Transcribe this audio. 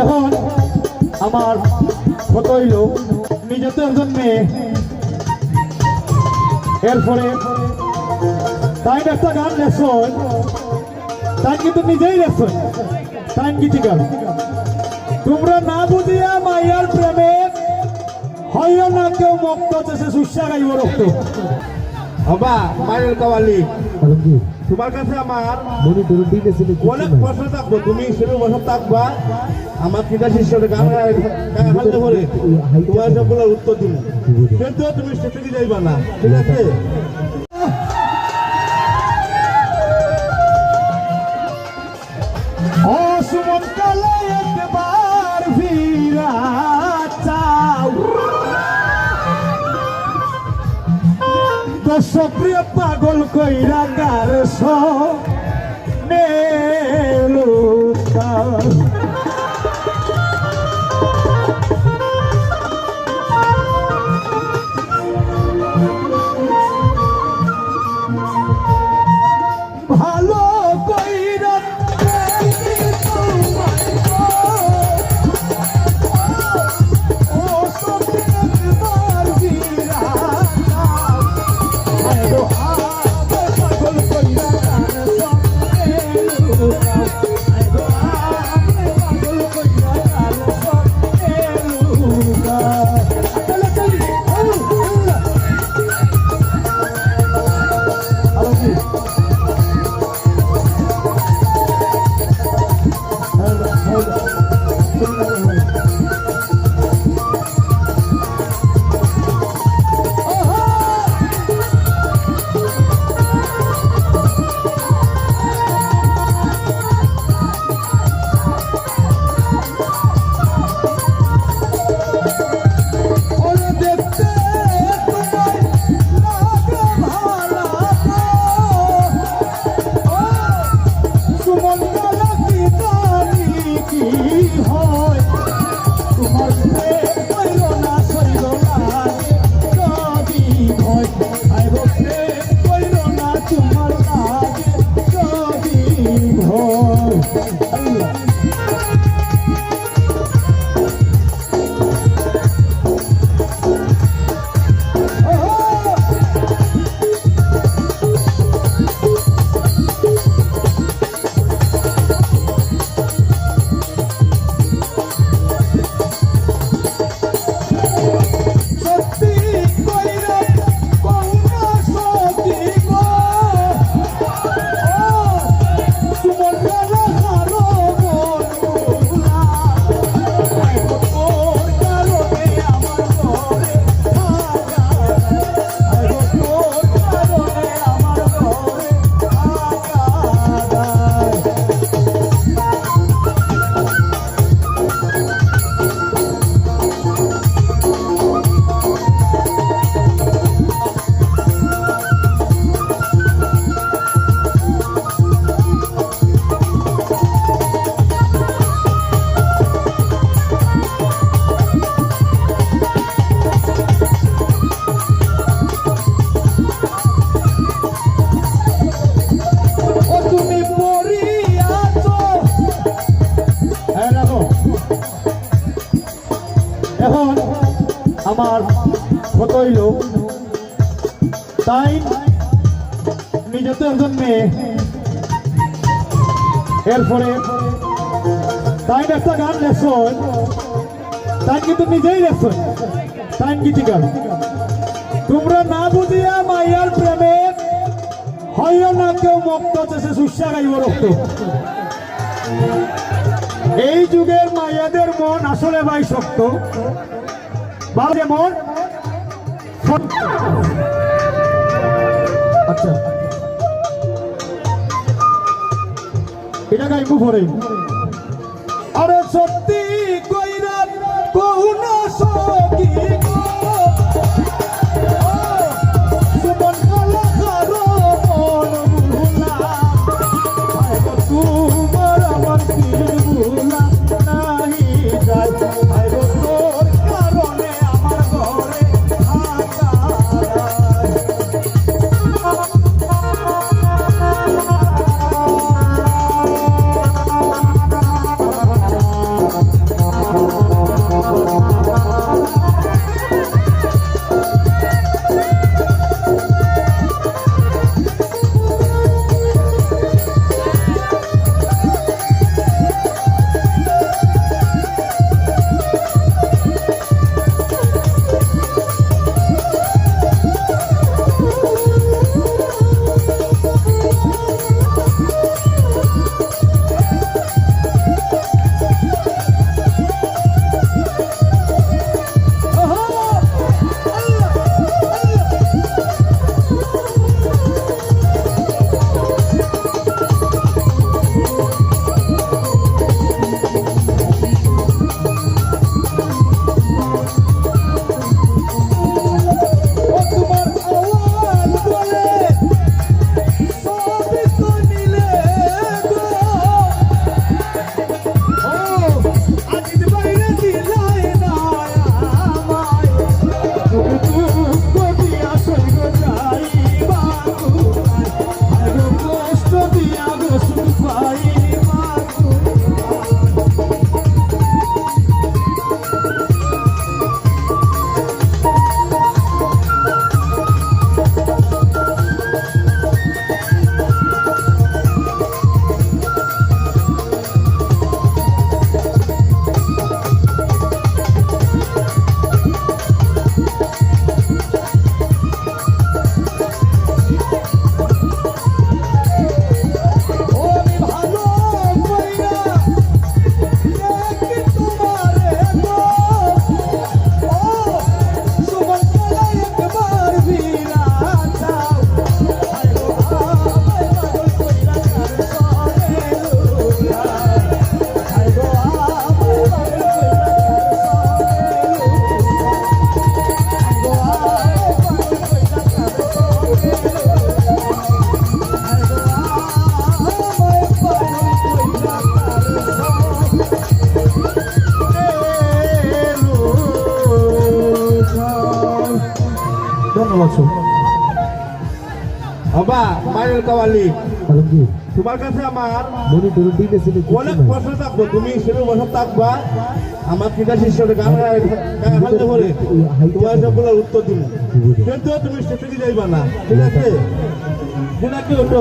এখন আমার কত হইল নিজে তো একজন মেয়ে এরপরে তাই একটা গান লেসন তাই কিন্তু নিজেই লেসন তাই গীতি গান তোমরা না বুঝিয়া মাইয়ার প্রেমে হয় না কেউ মক্ত চেষে সুস্যা গাইব রক্ত। হবা মায়ের কাওয়ালি তোমার কাছে আমার মনে ধরুন ঠিক আছে অনেক প্রশ্ন থাকব। তুমি শুরু বছর থাকবা। আমার তিনটা শিষ্যের গান হালতে করে তোমার সবগুলোর উত্তর দিব। কিন্তু তুমি স্টেশনে যাইবা না। ঠিক আছে? ও সুমন কালে একবার দর্শপ্রিয় পাগল কইরা গার নেলুকা আমার কত হইল তাই নিজে তো একজন মেয়ে এরপরে তাই একটা গান লেসন তাই কিন্তু নিজেই লেসন তাই গীতি গান তোমরা না বুঝিয়া মাইয়ার প্রেমে হয় না কেউ মক্ত চেষে সুস্যা গাইব রক্ত। এই যুগের মাইয়াদের মন আসলে ভাই শক্ত। বা যেমন আচ্ছা। এটা গাইবো পরে আরে সত্যি কইরা কহুনা সখী। ধন্যবাদ সব বাবা মায়ের কাওয়ালি। তোমার কাছে আমার অনেক প্রশ্ন থাকব তুমি সেরকম বসে থাকবা। আমার তিনটা শিষ্যের গান হালতে পরে তোমার সবগুলোর উত্তর দিব। কিন্তু তুমি স্টেজে যাইবা না। ঠিক আছে? ঠিক আছে ওটো